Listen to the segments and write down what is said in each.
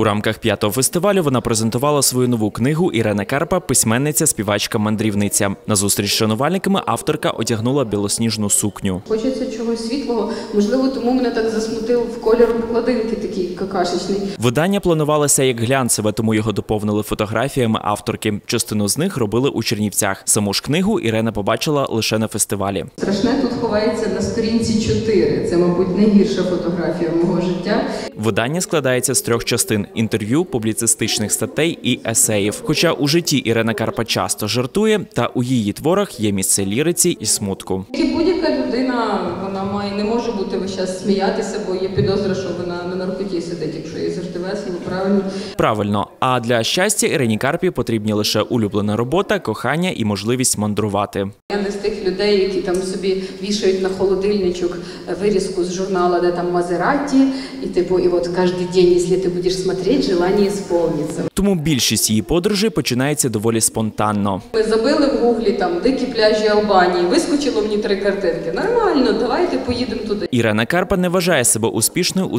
У рамках п'ятого фестивалю вона презентувала свою нову книгу Ірена Карпа, письменниця, співачка, мандрівниця. На зустріч з шанувальниками авторка одягнула білосніжну сукню. Хочеться чогось світлого. Можливо, тому мене так засмутив в кольор обкладинки такий какашечний. Видання планувалося як глянцеве, тому його доповнили фотографіями авторки. Частину з них робили у Чернівцях. Саму ж книгу Ірена побачила лише на фестивалі. Страшне тут ховається на сторінці 4. Це, мабуть, найгірша фотографія мого життя. Видання складається з трьох частин: інтерв'ю, публіцистичних статей і есеїв. Хоча у житті Ірина Карпа часто жартує, та у її творах є місце ліриці і смутку. І будь-яка людина, вона має не може бути весь час сміятися, бо є підозра, що вона на наркоті сидить, якщо їй завжди весело, правильно. Правильно, а для щастя Ірині Карпі потрібні лише улюблена робота, кохання і можливість мандрувати. Я не з тих людей, які там собі вішають на холодильничок вирізку з журнала, де там Мазераті, і типу, і от кожен день, якщо ти будеш смотреть, желання сповниться. Тому більшість її подорожей починається доволі спонтанно. Ми забили в гуглі там дикі пляжі Албанії, вискочило мені три картинки. Нормально, давайте поїдемо туди. Ірена Карпа не вважає себе успішною у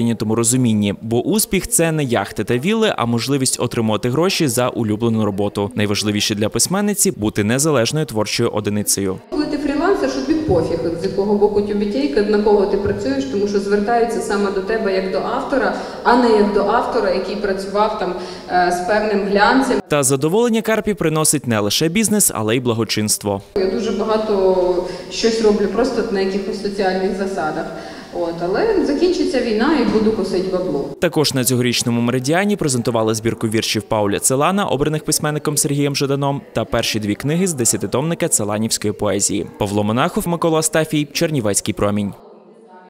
загальноприйнятому розумінні, бо успіх це не яхти та вілли, а можливість отримувати гроші за улюблену роботу. Найважливіше для письменниці бути незалежною творчою одиницею. Коли ти фрілансер, що тобі пофіг, з якого боку тюбітейка, на кого ти працюєш, тому що звертаються саме до тебе як до автора, а не як до автора, який працював там е, з певним глянцем. Та задоволення Карпі приносить не лише бізнес, але й благочинство. Я дуже багато щось роблю просто на якихось соціальних засадах. От, але закінчиться війна і буду косити бабло. Також на цьогорічному меридіані презентували збірку віршів Пауля Целана, обраних письменником Сергієм Жаданом, та перші дві книги з десятитомника Целанівської поезії. Павло Монахов, Микола Астафій, Чернівецький промінь.